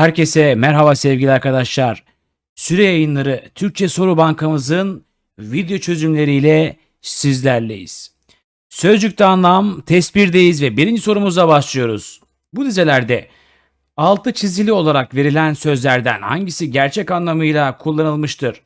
Herkese merhaba sevgili arkadaşlar. Süre yayınları Türkçe Soru Bankamızın video çözümleriyle sizlerleyiz. Sözcükte anlam test 1'deyiz ve birinci sorumuza başlıyoruz. Bu dizelerde altı çizili olarak verilen sözlerden hangisi gerçek anlamıyla kullanılmıştır?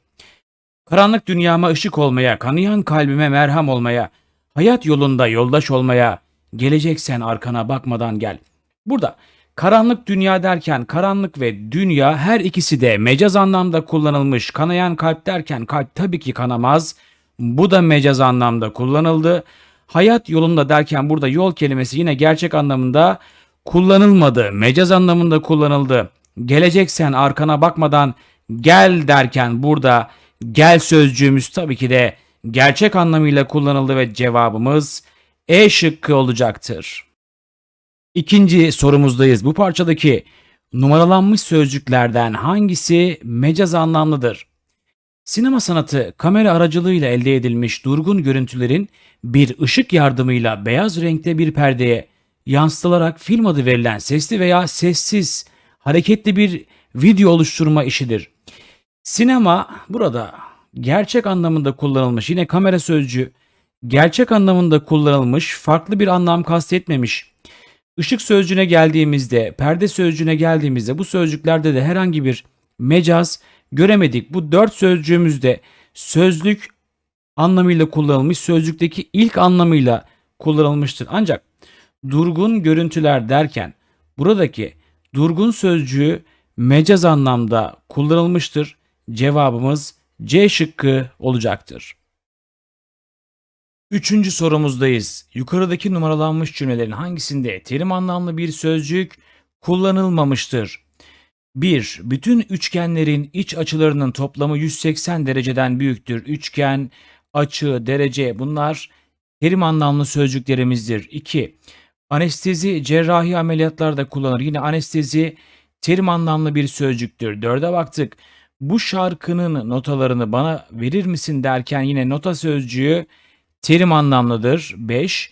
Karanlık dünyama ışık olmaya, kanayan kalbime merham olmaya, hayat yolunda yoldaş olmaya, geleceksen arkana bakmadan gel. Burada karanlık dünya derken karanlık ve dünya her ikisi de mecaz anlamda kullanılmış. Kanayan kalp derken kalp tabii ki kanamaz. Bu da mecaz anlamda kullanıldı. Hayat yolunda derken burada yol kelimesi yine gerçek anlamında kullanılmadı. Mecaz anlamında kullanıldı. Geleceksen arkana bakmadan gel derken burada gel sözcüğümüz tabii ki de gerçek anlamıyla kullanıldı ve cevabımız E şıkkı olacaktır. İkinci sorumuzdayız. Bu parçadaki numaralanmış sözcüklerden hangisi mecaz anlamlıdır? Sinema sanatı kamera aracılığıyla elde edilmiş durgun görüntülerin bir ışık yardımıyla beyaz renkte bir perdeye yansıtılarak film adı verilen sesli veya sessiz hareketli bir video oluşturma işidir. Sinema burada gerçek anlamında kullanılmış yine kamera sözcüğü gerçek anlamında kullanılmış farklı bir anlam kastetmemiş. Işık sözcüğüne geldiğimizde, perde sözcüğüne geldiğimizde bu sözcüklerde de herhangi bir mecaz göremedik. Bu dört sözcüğümüzde sözlük anlamıyla kullanılmış, sözlükteki ilk anlamıyla kullanılmıştır. Ancak durgun görüntüler derken buradaki durgun sözcüğü mecaz anlamda kullanılmıştır. Cevabımız C şıkkı olacaktır. Üçüncü sorumuzdayız. Yukarıdaki numaralanmış cümlelerin hangisinde terim anlamlı bir sözcük kullanılmamıştır? 1. Bütün üçgenlerin iç açılarının toplamı 180 dereceden büyüktür. Üçgen, açı, derece bunlar terim anlamlı sözcüklerimizdir. 2. Anestezi cerrahi ameliyatlarda kullanılır. Yine anestezi terim anlamlı bir sözcüktür. 4'e baktık. Bu şarkının notalarını bana verir misin derken yine nota sözcüğü terim anlamlıdır. 5.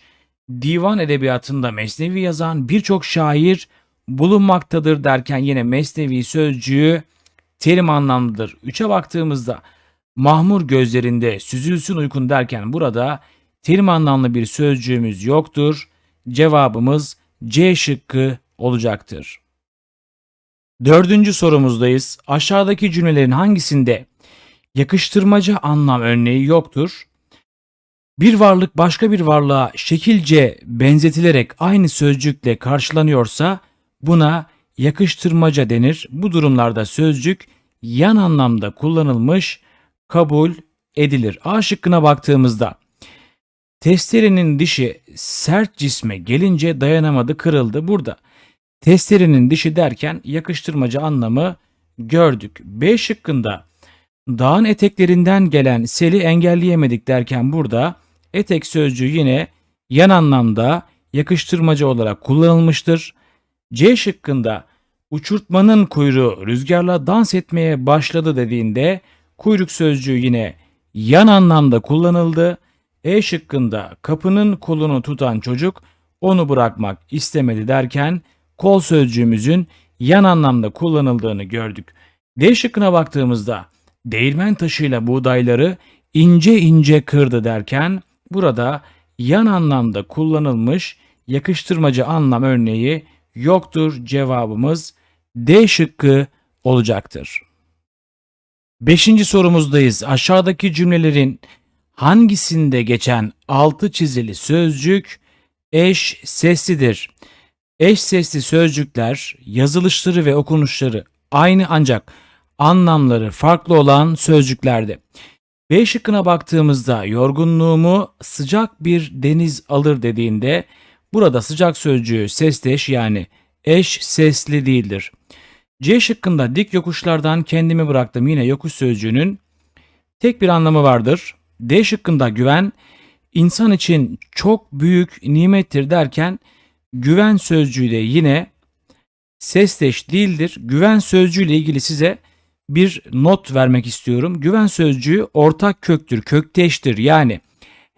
Divan edebiyatında mesnevi yazan birçok şair bulunmaktadır derken yine mesnevi sözcüğü terim anlamlıdır. 3'e baktığımızda mahmur gözlerinde süzülsün uykun derken burada terim anlamlı bir sözcüğümüz yoktur. Cevabımız C şıkkı olacaktır. Dördüncü sorumuzdayız. Aşağıdaki cümlelerin hangisinde yakıştırmaca anlam örneği yoktur? Bir varlık başka bir varlığa şekilce benzetilerek aynı sözcükle karşılanıyorsa buna yakıştırmaca denir. Bu durumlarda sözcük yan anlamda kullanılmış kabul edilir. A şıkkına baktığımızda testerenin dişi sert cisme gelince dayanamadı kırıldı. Burada testerenin dişi derken yakıştırmaca anlamı gördük. B şıkkında dağın eteklerinden gelen seli engelleyemedik derken burada etek sözcüğü yine yan anlamda yakıştırmacı olarak kullanılmıştır. C şıkkında uçurtmanın kuyruğu rüzgarla dans etmeye başladı dediğinde kuyruk sözcüğü yine yan anlamda kullanıldı. E şıkkında kapının kolunu tutan çocuk onu bırakmak istemedi derken kol sözcüğümüzün yan anlamda kullanıldığını gördük. D şıkkına baktığımızda değirmen taşıyla buğdayları ince ince kırdı derken burada yan anlamda kullanılmış yakıştırmacı anlam örneği yoktur. Cevabımız D şıkkı olacaktır. Beşinci sorumuzdayız. Aşağıdaki cümlelerin hangisinde geçen altı çizili sözcük eş seslidir? Eş sesli sözcükler yazılışları ve okunuşları aynı ancak anlamları farklı olan sözcüklerde. B şıkkına baktığımızda yorgunluğumu sıcak bir deniz alır dediğinde burada sıcak sözcüğü sesleş yani eş sesli değildir. C şıkkında dik yokuşlardan kendimi bıraktım yine yokuş sözcüğünün tek bir anlamı vardır. D şıkkında güven insan için çok büyük nimettir derken güven sözcüğü de yine sesleş değildir. Güven sözcüğüyle ilgili size bir not vermek istiyorum. Güven sözcüğü ortak köktür, kökteştir. Yani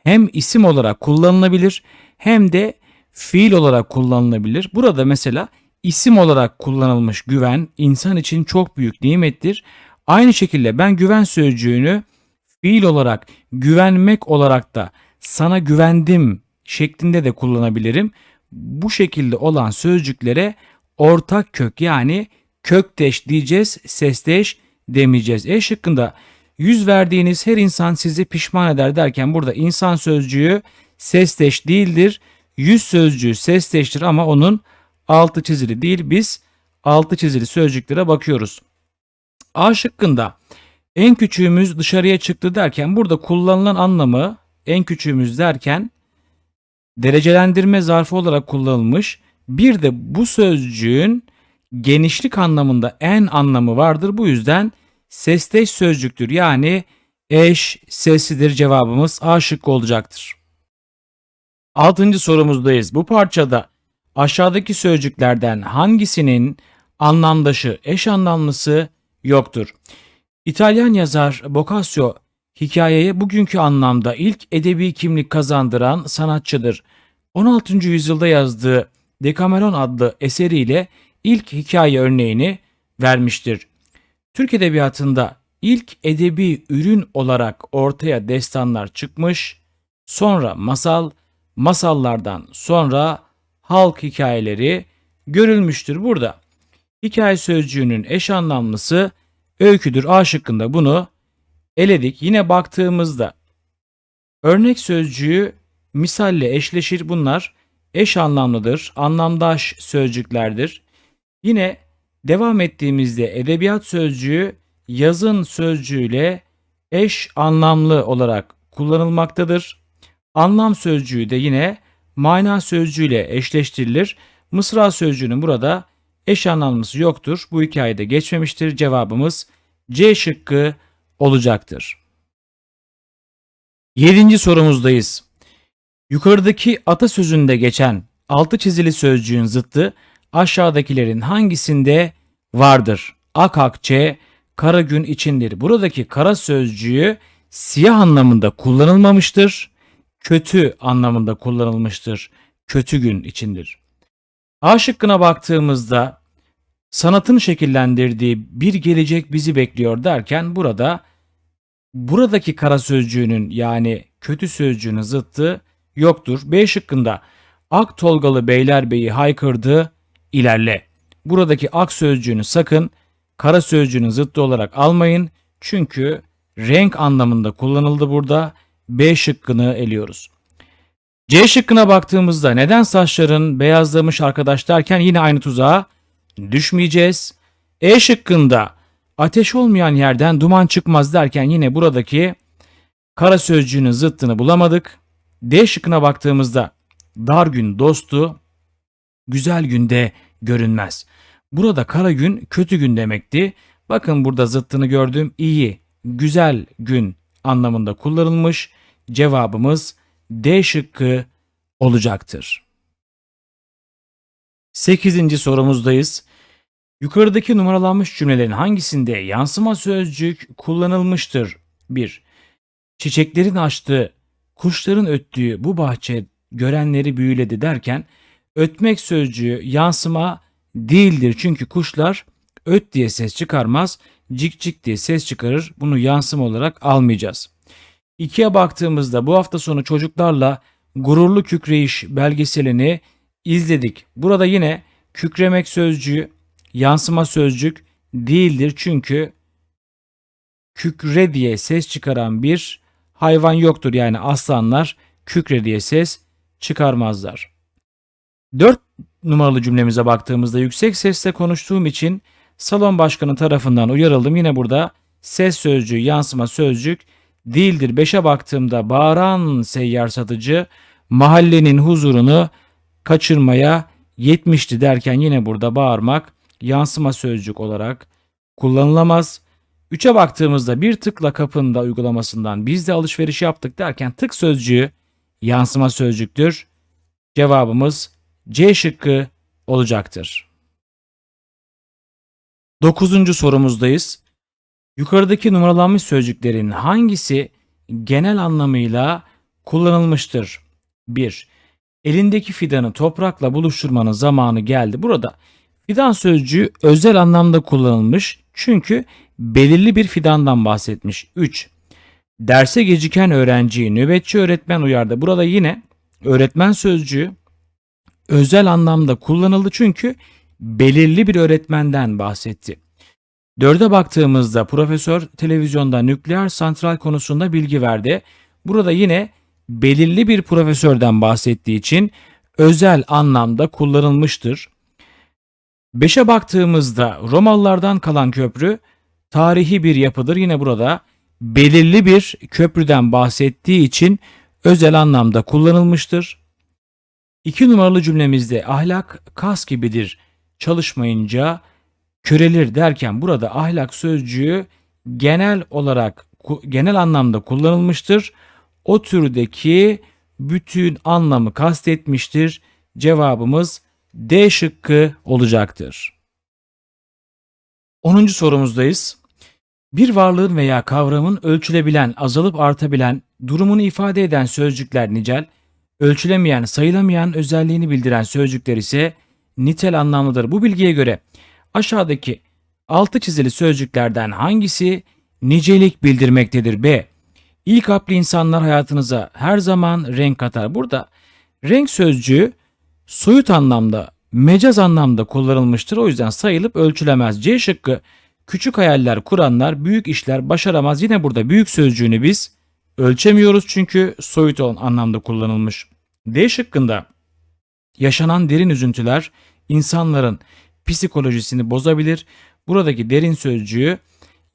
hem isim olarak kullanılabilir hem de fiil olarak kullanılabilir. Burada mesela isim olarak kullanılmış güven insan için çok büyük nimettir. Aynı şekilde ben güven sözcüğünü fiil olarak güvenmek olarak da sana güvendim şeklinde de kullanabilirim. Bu şekilde olan sözcüklere ortak kök yani kökteş diyeceğiz, sesteş demeyeceğiz. E şıkkında yüz verdiğiniz her insan sizi pişman eder derken burada insan sözcüğü sesteş değildir. Yüz sözcüğü sesteştir ama onun altı çizili değil. Biz altı çizili sözcüklere bakıyoruz. A şıkkında en küçüğümüz dışarıya çıktı derken burada kullanılan anlamı en küçüğümüz derken derecelendirme zarfı olarak kullanılmış. Bir de bu sözcüğün genişlik anlamında en anlamı vardır. Bu yüzden sesteş sözcüktür. Yani eş sesidir cevabımız A şıkkı olacaktır. Altıncı sorumuzdayız. Bu parçada aşağıdaki sözcüklerden hangisinin anlamdaşı eş anlamlısı yoktur? İtalyan yazar Boccaccio hikayeye bugünkü anlamda ilk edebi kimlik kazandıran sanatçıdır. 16. yüzyılda yazdığı Decameron adlı eseriyle ilk hikaye örneğini vermiştir. Türk edebiyatında ilk edebi ürün olarak ortaya destanlar çıkmış, sonra masal, masallardan sonra halk hikayeleri görülmüştür burada. Hikaye sözcüğünün eş anlamlısı öyküdür. A şıkkında bunu eledik. Yine baktığımızda örnek sözcüğü misalle eşleşir. Bunlar eş anlamlıdır. Anlamdaş sözcüklerdir. Yine devam ettiğimizde edebiyat sözcüğü yazın sözcüğüyle eş anlamlı olarak kullanılmaktadır. Anlam sözcüğü de yine mana sözcüğüyle eşleştirilir. Mısra sözcüğünün burada eş anlamlısı yoktur. Bu hikayede geçmemiştir. Cevabımız C şıkkı olacaktır. Yedinci sorumuzdayız. Yukarıdaki atasözünde geçen altı çizili sözcüğün zıttı aşağıdakilerin hangisinde vardır? Ak akçe, kara gün içindir. Buradaki kara sözcüğü siyah anlamında kullanılmamıştır. Kötü anlamında kullanılmıştır. Kötü gün içindir. A şıkkına baktığımızda sanatın şekillendirdiği bir gelecek bizi bekliyor derken burada buradaki kara sözcüğünün yani kötü sözcüğünün zıttı yoktur. B şıkkında Ak Tolgalı Beylerbeyi haykırdı ilerle. Buradaki ak sözcüğünü sakın kara sözcüğünün zıttı olarak almayın. Çünkü renk anlamında kullanıldı burada. B şıkkını eliyoruz. C şıkkına baktığımızda neden saçların beyazlamış arkadaş derken yine aynı tuzağa düşmeyeceğiz. E şıkkında ateş olmayan yerden duman çıkmaz derken yine buradaki kara sözcüğünün zıttını bulamadık. D şıkkına baktığımızda dar gün dostu, güzel günde görünmez. Burada kara gün kötü gün demekti. Bakın burada zıttını gördüm. İyi, güzel gün anlamında kullanılmış. Cevabımız D şıkkı olacaktır. 8. sorumuzdayız. Yukarıdaki numaralanmış cümlelerin hangisinde yansıma sözcük kullanılmıştır? 1. Çiçeklerin açtığı, kuşların öttüğü bu bahçe görenleri büyüledi derken ötmek sözcüğü yansıma değildir. Çünkü kuşlar öt diye ses çıkarmaz, cik cik diye ses çıkarır. Bunu yansıma olarak almayacağız. İkiye baktığımızda bu hafta sonu çocuklarla gururlu kükreyiş belgeselini izledik. Burada yine kükremek sözcüğü yansıma sözcük değildir. Çünkü kükre diye ses çıkaran bir hayvan yoktur. Yani aslanlar kükre diye ses çıkarmazlar. 4 numaralı cümlemize baktığımızda yüksek sesle konuştuğum için salon başkanı tarafından uyarıldım. Yine burada ses sözcüğü yansıma sözcük değildir. 5'e baktığımda bağıran seyyar satıcı mahallenin huzurunu kaçırmaya yetmişti derken yine burada bağırmak yansıma sözcük olarak kullanılamaz. 3'e baktığımızda bir tıkla kapında uygulamasından biz de alışveriş yaptık derken tık sözcüğü yansıma sözcüktür. Cevabımız C şıkkı olacaktır. Dokuzuncu sorumuzdayız. Yukarıdaki numaralanmış sözcüklerin hangisi genel anlamıyla kullanılmıştır? 1. Elindeki fidanı toprakla buluşturmanın zamanı geldi. Burada Fidan sözcüğü özel anlamda kullanılmış çünkü belirli bir fidandan bahsetmiş. 3. Derse geciken öğrenciyi nöbetçi öğretmen uyardı. Burada yine öğretmen sözcüğü özel anlamda kullanıldı çünkü belirli bir öğretmenden bahsetti. Dörde baktığımızda profesör televizyonda nükleer santral konusunda bilgi verdi. Burada yine belirli bir profesörden bahsettiği için özel anlamda kullanılmıştır. Beşe baktığımızda Romalılardan kalan köprü tarihi bir yapıdır. Yine burada belirli bir köprüden bahsettiği için özel anlamda kullanılmıştır. İki numaralı cümlemizde ahlak kas gibidir çalışmayınca körelir derken burada ahlak sözcüğü genel olarak genel anlamda kullanılmıştır. O türdeki bütün anlamı kastetmiştir. Cevabımız D şıkkı olacaktır. 10. sorumuzdayız. Bir varlığın veya kavramın ölçülebilen, azalıp artabilen, durumunu ifade eden sözcükler nicel, ölçülemeyen, sayılamayan özelliğini bildiren sözcükler ise nitel anlamlıdır. Bu bilgiye göre aşağıdaki altı çizili sözcüklerden hangisi nicelik bildirmektedir? B. İlk apli insanlar hayatınıza her zaman renk katar. Burada renk sözcüğü soyut anlamda, mecaz anlamda kullanılmıştır. O yüzden sayılıp ölçülemez. C şıkkı küçük hayaller kuranlar büyük işler başaramaz. Yine burada büyük sözcüğünü biz ölçemiyoruz çünkü soyut olan anlamda kullanılmış. D şıkkında yaşanan derin üzüntüler insanların psikolojisini bozabilir. Buradaki derin sözcüğü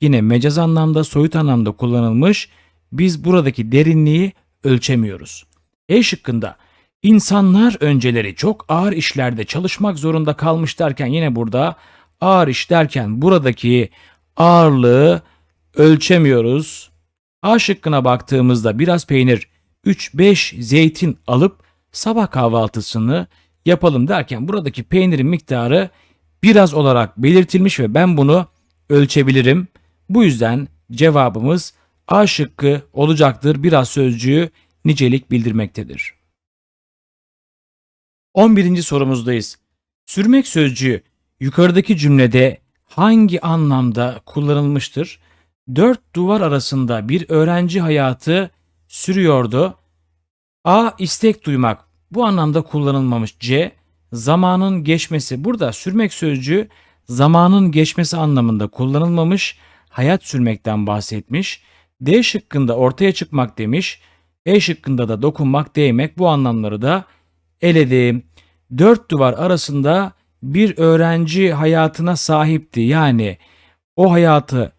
yine mecaz anlamda, soyut anlamda kullanılmış. Biz buradaki derinliği ölçemiyoruz. E şıkkında insanlar önceleri çok ağır işlerde çalışmak zorunda kalmış derken yine burada ağır iş derken buradaki ağırlığı ölçemiyoruz. A şıkkına baktığımızda biraz peynir, 3-5 zeytin alıp sabah kahvaltısını yapalım derken buradaki peynirin miktarı biraz olarak belirtilmiş ve ben bunu ölçebilirim. Bu yüzden cevabımız A şıkkı olacaktır. Biraz sözcüğü nicelik bildirmektedir. 11. sorumuzdayız. Sürmek sözcüğü yukarıdaki cümlede hangi anlamda kullanılmıştır? Dört duvar arasında bir öğrenci hayatı sürüyordu. A. istek duymak. Bu anlamda kullanılmamış. C. Zamanın geçmesi. Burada sürmek sözcüğü zamanın geçmesi anlamında kullanılmamış. Hayat sürmekten bahsetmiş. D şıkkında ortaya çıkmak demiş. E şıkkında da dokunmak, değmek bu anlamları da eledim. Dört duvar arasında bir öğrenci hayatına sahipti. Yani o hayatı,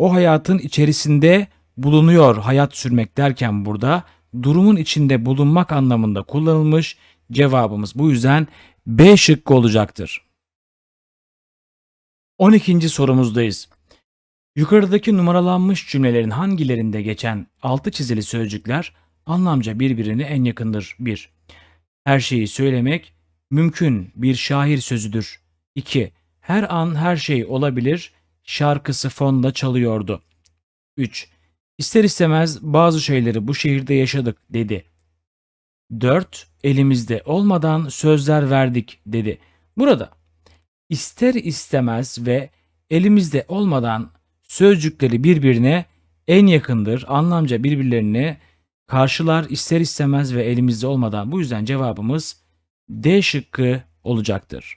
o hayatın içerisinde bulunuyor hayat sürmek derken burada durumun içinde bulunmak anlamında kullanılmış. Cevabımız bu yüzden B şıkkı olacaktır. 12. sorumuzdayız. Yukarıdaki numaralanmış cümlelerin hangilerinde geçen altı çizili sözcükler anlamca birbirine en yakındır? 1. Her şeyi söylemek mümkün bir şair sözüdür. 2. Her an her şey olabilir şarkısı fonda çalıyordu. 3. İster istemez bazı şeyleri bu şehirde yaşadık dedi. 4. Elimizde olmadan sözler verdik dedi. Burada ister istemez ve elimizde olmadan sözcükleri birbirine en yakındır. Anlamca birbirlerini karşılar ister istemez ve elimizde olmadan. Bu yüzden cevabımız D şıkkı olacaktır.